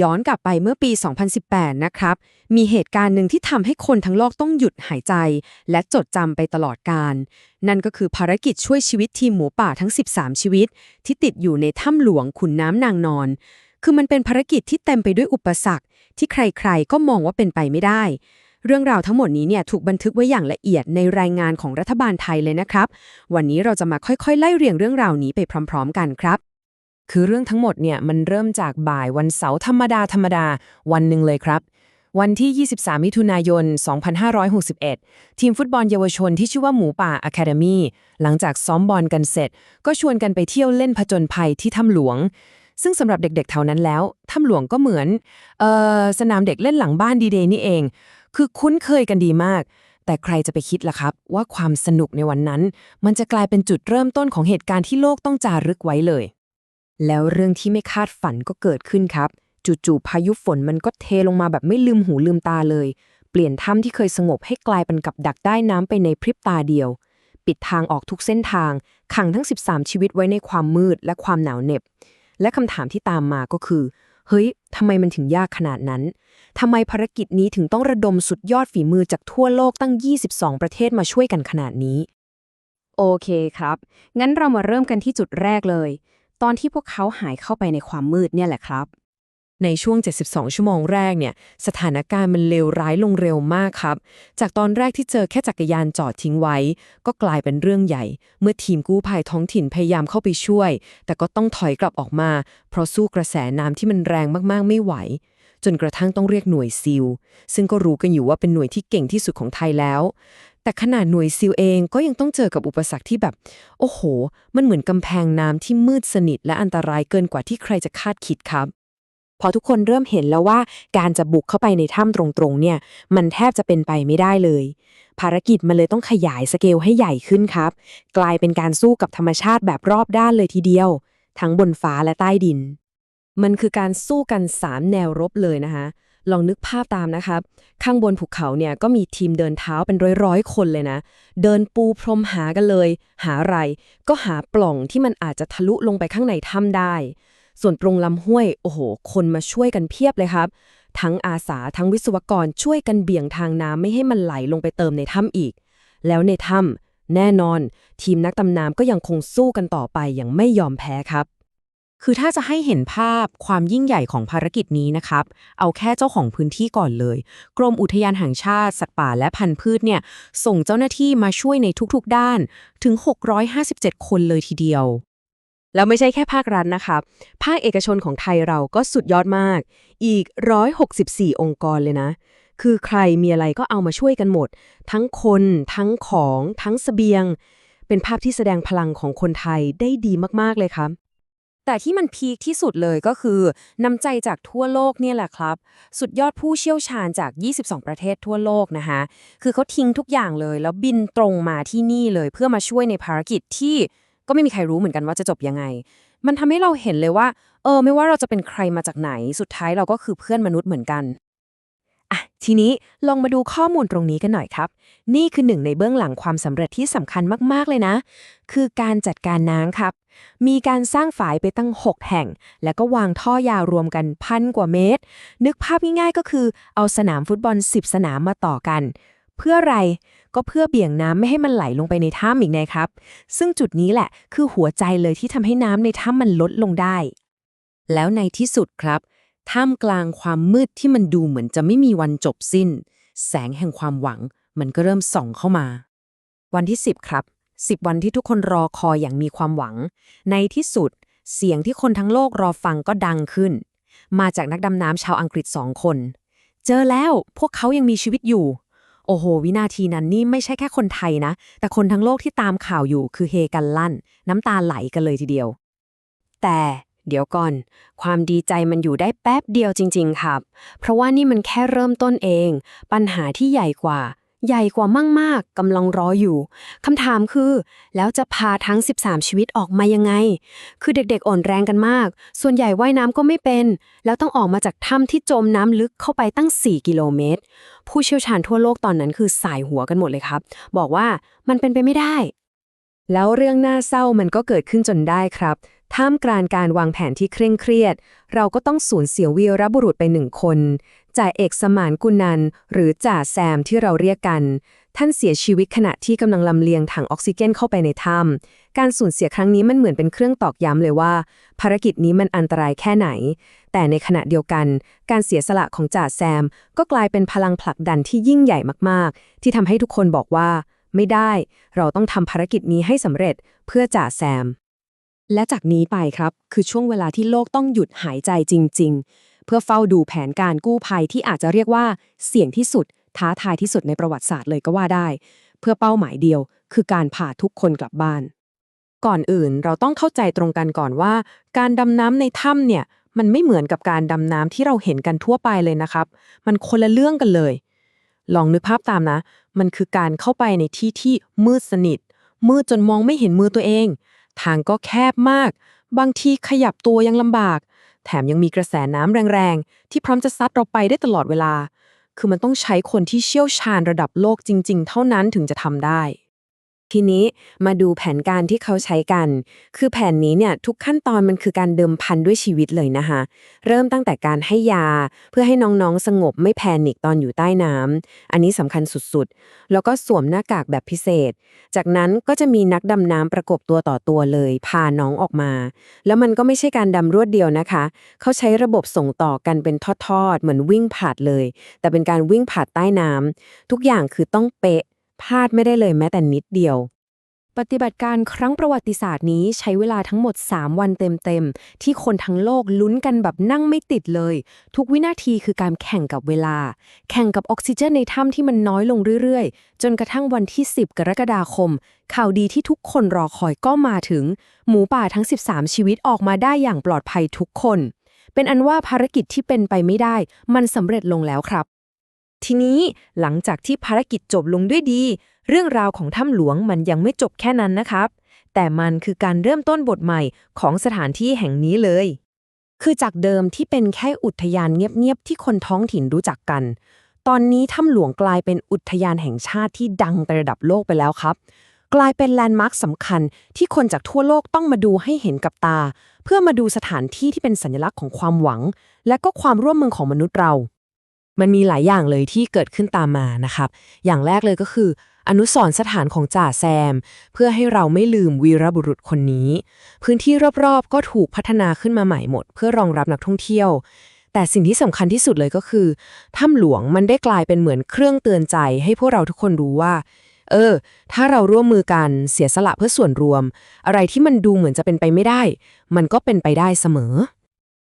ย้อนกลับไปเมื่อปี 2018 นะครับ มีเหตุการณ์หนึ่งที่ทำให้คนทั้งโลกต้องหยุดหายใจ และจดจำไปตลอดกาลนั่นก็คือภารกิจช่วยชีวิตทีมหมูป่าทั้ง 13 ชีวิต ที่ติดอยู่ในถ้ำหลวงขุนน้ำนางนอน คือมันเป็นภารกิจที่เต็มไปด้วยอุปสรรค ที่ใครๆ ก็มองว่าเป็นไปไม่ได้ เรื่องราวทั้งหมดนี้เนี่ยถูกบันทึกไว้อย่างละเอียดในรายงานของรัฐบาลไทยเลยนะครับ วันนี้เราจะมาค่อยๆ ไล่เรียงเรื่องราวนี้ไปพร้อม ๆ กันครับ คือเรื่องทั้งหมดเนี่ยมันเริ่มจากบ่ายวันเสาร์ธรรมดาธรรมดาวันหนึ่งเลยครับ วันที่ 23 มิถุนายน 2561 ทีมฟุตบอลเยาวชนที่ชื่อว่าหมูป่าอะคาเดมีหลังจากซ้อมบอลกันเสร็จ ก็ชวนกันไปเที่ยวเล่นผจญภัยที่ถ้ำหลวง ซึ่งสำหรับเด็กๆแถวนั้นแล้วถ้ำหลวงก็เหมือนเออสนามเด็กเล่นหลังบ้านดีเดย์นี่เอง คือคุ้นเคยกันดีมากแต่ใครจะไปคิดล่ะครับ ว่าความสนุกในวันนั้น มันจะกลายเป็นจุดเริ่มต้นของเหตุการณ์ที่โลกต้องจารึกไว้เลย แล้วเรื่องที่ไม่คาดฝันก็เกิดขึ้นครับ จู่ๆพายุฝนมันก็เทลงมาแบบไม่ลืมหูลืมตาเลย เปลี่ยนถ้ำที่เคยสงบให้กลายเป็นกับดักได้น้ำไปในพริบตาเดียว ปิดทางออกทุกเส้นทาง ขังทั้ง 13 ชีวิตไว้ในความมืดและความหนาวเหน็บ และคำถามที่ตามมาก็คือ เฮ้ยทำไมมันถึงยากขนาดนั้นทำไมภารกิจนี้ถึงต้องระดมสุดยอดฝีมือจากทั่วโลกตั้ง 22 ประเทศมาช่วยกันขนาดนี้โอเคครับ งั้นเรามาเริ่มกันที่จุดแรกเลย ตอนที่พวกเขาหายเข้าไปในความมืดเนี่ยแหละครับ ในช่วง 72 ชั่วโมงแรกเนี่ย สถานการณ์มันเลวร้ายลงเร็วมากครับ จากตอนแรกที่เจอแค่จักรยานจอดทิ้งไว้ ก็กลายเป็นเรื่องใหญ่ เมื่อทีมกู้ภัยท้องถิ่นพยายามเข้าไปช่วย แต่ก็ต้องถอยกลับออกมา เพราะสู้กระแสน้ำที่มันแรงมากๆ ไม่ไหวจนกระทั่งต้องเรียกหน่วยซิลซึ่งก็รู้กันอยู่ว่าเป็นหน่วยที่เก่งที่สุดของไทยแล้ว แต่ขนาดหน่วยซิลเองก็ยังต้องเจอกับอุปสรรคที่แบบ โอ้โห มันเหมือนกำแพงน้ำที่มืดสนิทและอันตรายเกินกว่าที่ใครจะคาดคิดครับ พอทุกคนเริ่มเห็นแล้วว่าการจะบุกเข้าไปในถ้ำตรงๆเนี่ย มันแทบจะเป็นไปไม่ได้เลย ภารกิจมันเลยต้องขยายสเกลให้ใหญ่ขึ้นครับ กลายเป็นการสู้กับธรรมชาติแบบรอบด้านเลยทีเดียว ทั้งบนฟ้าและใต้ดิน มันคือการสู้กัน 3 แนวรบเลยนะคะ ลองนึกภาพตามนะครับข้างบนภูเขาเนี่ยก็มีทีมเดินเท้าเป็นร้อยๆ คนเลยนะ เดินปูพรมหากันเลย หาอะไร ก็หาปล่องที่มันอาจจะทะลุลงไปข้างในถ้ำได้ ส่วนตรงลำห้วย โอ้โห คนมาช่วยกันเพียบเลยครับ ทั้งอาสาทั้งวิศวกรช่วยกันเบี่ยงทางน้ำไม่ให้มันไหลลงไปเติมในถ้ำอีก แล้วในถ้ำแน่นอน ทีมนักดำน้ำก็ยังคงสู้กันต่อไปอย่างไม่ยอมแพ้ครับ คือถ้าจะให้เห็นภาพความยิ่งใหญ่ของภารกิจนี้นะครับ เอาแค่เจ้าของพื้นที่ก่อนเลย กรมอุทยานแห่งชาติสัตว์ป่าและพันธุ์พืชเนี่ย ส่งเจ้าหน้าที่มาช่วยในทุกๆด้านถึง 657 คนเลยทีเดียว แล้วไม่ใช่แค่ภาครัฐนะครับ ภาคเอกชนของไทยเราก็สุดยอดมาก อีก 164 องค์กรเลยนะ คือใครมีอะไรก็เอามาช่วยกันหมด ทั้งคน ทั้งของ ทั้งเสบียง เป็นภาพที่แสดงพลังของคนไทยได้ดีมากๆเลยครับ แต่ที่มันพีคที่สุดเลยก็คือน้ำใจจากทั่วโลกเนี่ยแหละครับ สุดยอดผู้เชี่ยวชาญจาก 22 ประเทศทั่วโลกนะคะคือเขาทิ้งทุกอย่างเลย แล้วบินตรงมาที่นี่เลย เพื่อมาช่วยในภารกิจที่ก็ไม่มีใครรู้เหมือนกันว่าจะจบยังไง มันทำให้เราเห็นเลยว่า เออ ไม่ว่าเราจะเป็นใครมาจากไหน สุดท้ายเราก็คือเพื่อนมนุษย์เหมือนกัน อะทีนี้ลองมาดูข้อมูลตรงนี้กันหน่อยครับ นี่คือหนึ่งในเบื้องหลังความสำเร็จที่สำคัญมาก ๆ เลยนะ คือการจัดการน้ำครับ มีการสร้างฝายไปตั้ง 6 แห่ง แล้วก็วางท่อยาวรวมกันพันกว่าเมตร นึกภาพง่ายๆก็คือเอาสนามฟุตบอล 10 สนามมาต่อกัน เพื่ออะไรก็เพื่อเบี่ยงน้ำไม่ให้มันไหลลงไปในถ้ำอีกนะครับ ซึ่งจุดนี้แหละคือหัวใจเลยที่ทำให้น้ำในถ้ำมันลดลงได้ แล้วในที่สุดครับ ท่ามกลางความมืดที่มันดูเหมือนจะไม่มีวันจบสิ้น แสงแห่งความหวัง มันก็เริ่มส่องเข้ามา วันที่ 10 ครับ 10 วันที่ทุกคนรอคอยอย่างมีความหวัง ในที่สุด เสียงที่คนทั้งโลกรอฟังก็ดังขึ้น มาจากนักดำน้ำชาวอังกฤษสองคน เจอแล้วพวกเขายังมีชีวิตอยู่ โอ้โห วินาทีนั้นนี่ไม่ใช่แค่คนไทยนะ แต่คนทั้งโลกที่ตามข่าวอยู่คือเฮกันลั่น น้ำตาไหลกันเลยทีเดียว แต่ เดี๋ยวก่อน ความดีใจมันอยู่ได้แป๊บเดียวจริง ๆ ครับ เพราะว่านี่มันแค่เริ่มต้นเอง ปัญหาที่ใหญ่กว่า ใหญ่กว่ามากๆกำลังรออยู่คำถามคือ แล้วจะพาทั้ง 13 ชีวิตออกมายังไง คือเด็กๆอ่อนแรงกันมาก ส่วนใหญ่ว่ายน้ำก็ไม่เป็น แล้วต้องออกมาจากถ้ำที่จมน้ำลึกเข้าไปตั้ง 4 กิโลเมตร ผู้เชี่ยวชาญทั่วโลกตอนนั้นคือสายหัวกันหมดเลยครับ บอกว่ามันเป็นไปไม่ได้แล้วเรื่องน่าเศร้ามันก็เกิดขึ้นจนได้ครับ ท่ามกลางการวางแผนที่เคร่งเครียด เราก็ต้องสูญเสียวีรบุรุษไปหนึ่งคน จ่าเอกสมานกุนัน หรือจ่าแซมที่เราเรียกกัน ท่านเสียชีวิตขณะที่กำลังลำเลียงถังออกซิเจนเข้าไปในถ้ำการสูญเสียครั้งนี้มันเหมือนเป็นเครื่องตอกย้ำเลยว่า ภารกิจนี้มันอันตรายแค่ไหน แต่ในขณะเดียวกัน การเสียสละของจ่าแซม ก็กลายเป็นพลังผลักดันที่ยิ่งใหญ่มากๆ ที่ทำให้ทุกคนบอกว่า ไม่ได้ เราต้องทำภารกิจนี้ให้สำเร็จเพื่อจ่าแซม และจากนี้ไปครับ คือช่วงเวลาที่โลกต้องหยุดหายใจจริง ๆ เพื่อเฝ้าดูแผนการกู้ภัยที่อาจจะเรียกว่าเสี่ยงที่สุด ท้าทายที่สุดในประวัติศาสตร์เลยก็ว่าได้ เพื่อเป้าหมายเดียว คือการพาทุกคนกลับบ้าน ก่อนอื่นเราต้องเข้าใจตรงกันก่อนว่า การดำน้ำในถ้ำเนี่ย มันไม่เหมือนกับการดำน้ำที่เราเห็นกันทั่วไปเลยนะครับ มันคนละเรื่องกันเลย ลองนึกภาพตามนะ มันคือการเข้าไปในที่ที่มืดสนิทมืดจนมองไม่เห็นมือตัวเอง ทางก็แคบมาก บางทีขยับตัวยังลำบาก แถมยังมีกระแสน้ำแรงๆ ที่พร้อมจะซัดเราไปได้ตลอดเวลา คือมันต้องใช้คนที่เชี่ยวชาญระดับโลกจริง ๆ เท่านั้นถึงจะทำได้ ทีนี้มาดูแผนการที่เขาใช้กัน คือแผนนี้เนี่ยทุกขั้นตอนมันคือการเดิมพันด้วยชีวิตเลยนะคะ เริ่มตั้งแต่การให้ยา เพื่อให้น้องๆสงบไม่แพนิคตอนอยู่ใต้น้ำอันนี้สำคัญสุดๆ แล้วก็สวมหน้ากากแบบพิเศษ จากนั้นก็จะมีนักดำน้ำประกบตัวต่อตัวเลย พาน้องออกมา แล้วมันก็ไม่ใช่การดำรวดเดียวนะคะ เขาใช้ระบบส่งต่อกันเป็นทอดๆเหมือนวิ่งผาดเลย แต่เป็นการวิ่งผาดใต้น้ำทุกอย่างคือต้องเป๊ะ พลาดไม่ได้เลยแม้แต่นิดเดียว ปฏิบัติการครั้งประวัติศาสตร์นี้ใช้เวลาทั้งหมด 3 วันเต็มๆ ที่คนทั้งโลกลุ้นกันแบบนั่งไม่ติดเลย ทุกวินาทีคือการแข่งกับเวลา แข่งกับออกซิเจนในถ้ำที่มันน้อยลงเรื่อยๆ จนกระทั่งวันที่ 10 กรกฎาคม ข่าวดีที่ทุกคนรอคอยก็มาถึง หมูป่าทั้ง 13 ชีวิตออกมาได้อย่างปลอดภัยทุกคน เป็นอันว่าภารกิจที่เป็นไปไม่ได้ มันสำเร็จลงแล้วครับ ทีนี้หลังจากที่ภารกิจจบลงด้วยดี เรื่องราวของถ้ำหลวงมันยังไม่จบแค่นั้นนะครับ แต่มันคือการเริ่มต้นบทใหม่ของสถานที่แห่งนี้เลย คือจากเดิมที่เป็นแค่อุทยานเงียบๆที่คนท้องถิ่นรู้จักกัน ตอนนี้ถ้ำหลวงกลายเป็นอุทยานแห่งชาติที่ดังไประดับโลกไปแล้วครับ กลายเป็นแลนด์มาร์คสำคัญที่คนจากทั่วโลกต้องมาดูให้เห็นกับตา เพื่อมาดูสถานที่ที่เป็นสัญลักษณ์ของความหวัง และก็ความร่วมมือของมนุษย์เรา มันมีหลายอย่างเลยที่เกิดขึ้นตามมานะครับ อย่างแรกเลยก็คือ อนุสรณ์สถานของจ่าแซม เพื่อให้เราไม่ลืมวีรบุรุษคนนี้ พื้นที่รอบๆ ก็ถูกพัฒนาขึ้นมาใหม่หมด เพื่อรองรับนักท่องเที่ยว แต่สิ่งที่สำคัญที่สุดเลยก็คือถ้ำหลวงมันได้กลายเป็นเหมือนเครื่องเตือนใจ ให้พวกเราทุกคนรู้ว่าเออ ถ้าเราร่วมมือกันเสียสละเพื่อส่วนรวม อะไรที่มันดูเหมือนจะเป็นไปไม่ได้ มันก็เป็นไปได้เสมอ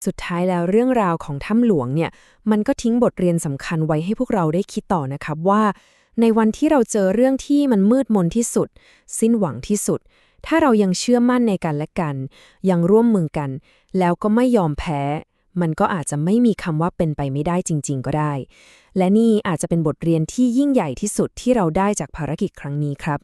สุดท้ายแล้วเรื่องราวของถ้ำหลวงเนี่ย มันก็ทิ้งบทเรียนสำคัญไว้ให้พวกเราได้คิดต่อนะครับว่า ในวันที่เราเจอเรื่องที่มันมืดมนที่สุด สิ้นหวังที่สุด ถ้าเรายังเชื่อมั่นในกันและกัน ยังร่วมมือกัน แล้วก็ไม่ยอมแพ้ มันก็อาจจะไม่มีคำว่าเป็นไปไม่ได้จริง ๆ ก็ได้ และนี่อาจจะเป็นบทเรียนที่ยิ่งใหญ่ที่สุดที่เราได้จากภารกิจครั้งนี้ครับ